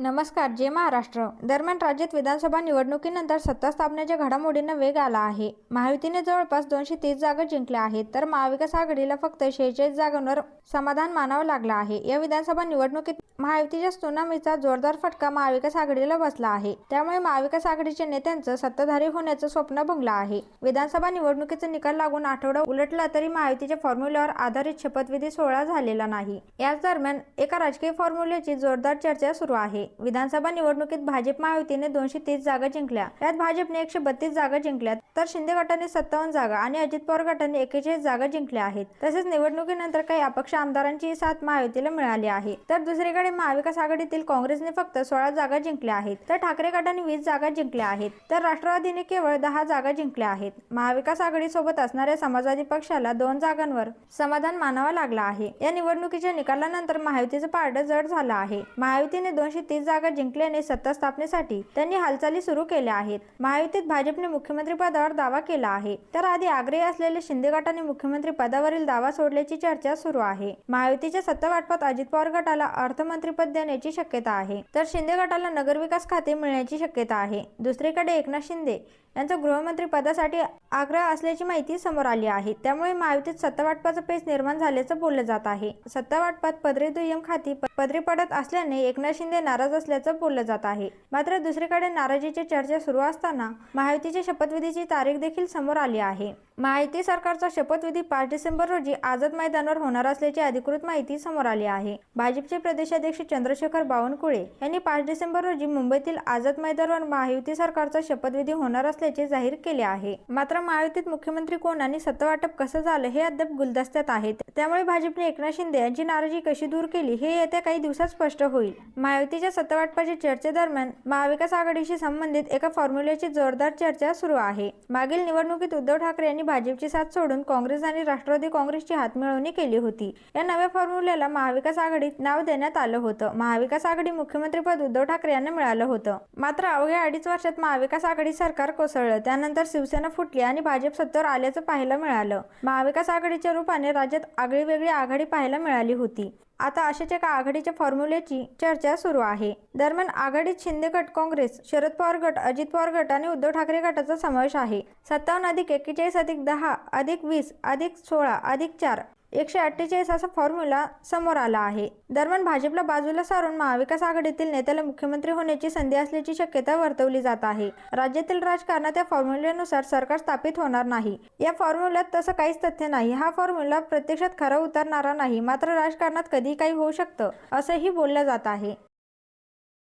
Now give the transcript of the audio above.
नमस्कार जे महाराष्ट्र. दरम्यान राज्यात विधानसभा निवडणुकीनंतर सत्ता स्थापनेच्या घडामोडींना वेग आला आहे. महायुतीने जवळपास दोनशे तीस जागा जिंकल्या आहेत तर महाविकास आघाडीला फक्त शेहेचाळीस जागांवर समाधान मानावं लागलं आहे. या विधानसभा निवडणुकीत महायुतीच्या सुनामीचा जोरदार फटका महाविकास आघाडीला बसला आहे. त्यामुळे महाविकास आघाडीच्या नेत्यांचं सत्ताधारी होण्याचं स्वप्न भंगलं आहे. विधानसभा निवडणुकीचा निकाल लागून आठवडा उलटला तरी महायुतीच्या फॉर्म्युल्यावर आधारित शपथविधी सोहळा झालेला नाही. याच दरम्यान एका राजकीय फॉर्म्युल्याची जोरदार चर्चा सुरू आहे. विधानसभा निवडणुकीत भाजप महायुतीने दोनशे तीस जागा जिंकल्या. यात भाजपने एकशे बत्तीस जागा जिंकल्या तर शिंदे गटाने सत्तावन्न जागा आणि अजित पवार गटाने एकेचाळीस जागा जिंकल्या आहेत. तसेच निवडणुकीनंतर काही अपक्ष आमदारांची साथ महायुतीला मिळाली आहे. तर दुसरीकडे महाविकास आघाडीतील काँग्रेसने फक्त सोळा जागा जिंकल्या आहेत तर ठाकरे गटाने वीस जागा जिंकल्या आहेत तर राष्ट्रवादीने केवळ दहा जागा जिंकल्या आहेत. महाविकास आघाडीसोबत असणाऱ्या समाजवादी पक्षाला दोन जागांवर समाधान मानावं लागलं आहे. या निवडणुकीच्या निकालानंतर महायुतीचं पारडं जड झालं आहे. महायुतीने दोनशे तीस जागा जिंकल्याने सत्ता स्थापनेसाठी त्यांनी हालचाली सुरू केल्या आहेत. महायुतीत भाजपने मुख्यमंत्री पदावर दावा केला आहे. तर आधी आग्रही असलेले शिंदे गटाने मुख्यमंत्री पदावरील दावा सोडल्याची चर्चा सुरू आहे. महायुतीच्या सत्ता वाटपात अजित पवार गटाला अर्थमंत्रीपद देण्याची शक्यता आहे. तर शिंदे गटाला नगरविकास खाते मिळण्याची शक्यता आहे. दुसरीकडे एकनाथ शिंदे यांचा गृहमंत्री पदासाठी आग्रह असल्याची माहिती समोर आली आहे. त्यामुळे महायुतीत सत्ता वाटपाचा पेच निर्माण झाल्याचं बोललं जात आहे. सत्ता वाटपात पदरी दुय्यम खाती पदरी पडत असल्याने एकनाथ शिंदे नाराज असल्याचं बोललं जात आहे. मात्र दुसरीकडे नाराजीची चर्चा सुरू असताना महायुतीच्या शपथविधीची तारीख देखील समोर आली आहे. महायुती सरकारचा शपथविधी पाच डिसेंबर रोजी आझाद मैदानावर होणार असल्याची अधिकृत माहिती समोर आली आहे. भाजपचे प्रदेशाध्यक्ष चंद्रशेखर बावनकुळे यांनी पाच डिसेंबर रोजी मुंबईतील आझाद मैदानावर महायुती सरकारचा शपथविधी होणार असल्याचे जाहीर केले आहे. मात्र महायुतीत मुख्यमंत्री कोण आणि सत्तावाटप कसं झालं हे अद्याप गुलदस्त्यात आहे त्यामुळे भाजपने एकनाथ शिंदे यांची नाराजी कशी दूर केली हे येत्या काही दिवसात स्पष्ट होईल. महायुतीच्या सत्तावाटपाच्या चर्चेदरम्यान महाविकास आघाडीशी संबंधित एका फॉर्म्युल्याची जोरदार चर्चा सुरू आहे. मागील निवडणुकीत उद्धव ठाकरे यांनी भाजपची साथ सोडून काँग्रेस आणि राष्ट्रवादी काँग्रेसची हातमिळवणी केली होती. या नव्या फॉर्म्युल्याला महाविकास आघाडीत नाव देण्यात आलं होतं. महाविकास आघाडी मुख्यमंत्रीपद उद्धव ठाकरे यांना मिळालं होतं. मात्र अवघ्या अडीच वर्षात महाविकास आघाडी सरकार कोसळलं. त्यानंतर शिवसेना फुटली आणि भाजप सत्तेवर आल्याचं पाहायला मिळालं. महाविकास आघाडीच्या रूपाने राज्यात आगळी वेगळी आघाडी पाहायला मिळाली होती. आता अशाच एका आघाडीच्या फॉर्म्युल्याची चर्चा सुरू आहे. दरम्यान आघाडीत शिंदे गट काँग्रेस शरद पवार गट अजित पवार गट आणि उद्धव ठाकरे गटाचा समावेश आहे. सत्तावन्न अधिक एक्केचाळीस अधिक दहा अधिक वीस अधिक सोळा अधिक चार एकशे अठ्ठेचाळीस असा फॉर्म्युला समोर आला आहे. दरम्यान भाजपला बाजूला सारून महाविकास आघाडीतील नेत्याला मुख्यमंत्री होण्याची संधी असल्याची शक्यता वर्तवली जात आहे. राज्यातील राजकारणात या फॉर्म्युल्यानुसार सरकार स्थापित होणार नाही. या फॉर्म्युल्यात तसं काहीच तथ्य नाही. हा फॉर्म्युला प्रत्यक्षात खरा उतरणारा नाही. मात्र राजकारणात कधी काही होऊ शकतं असंही बोललं जात आहे.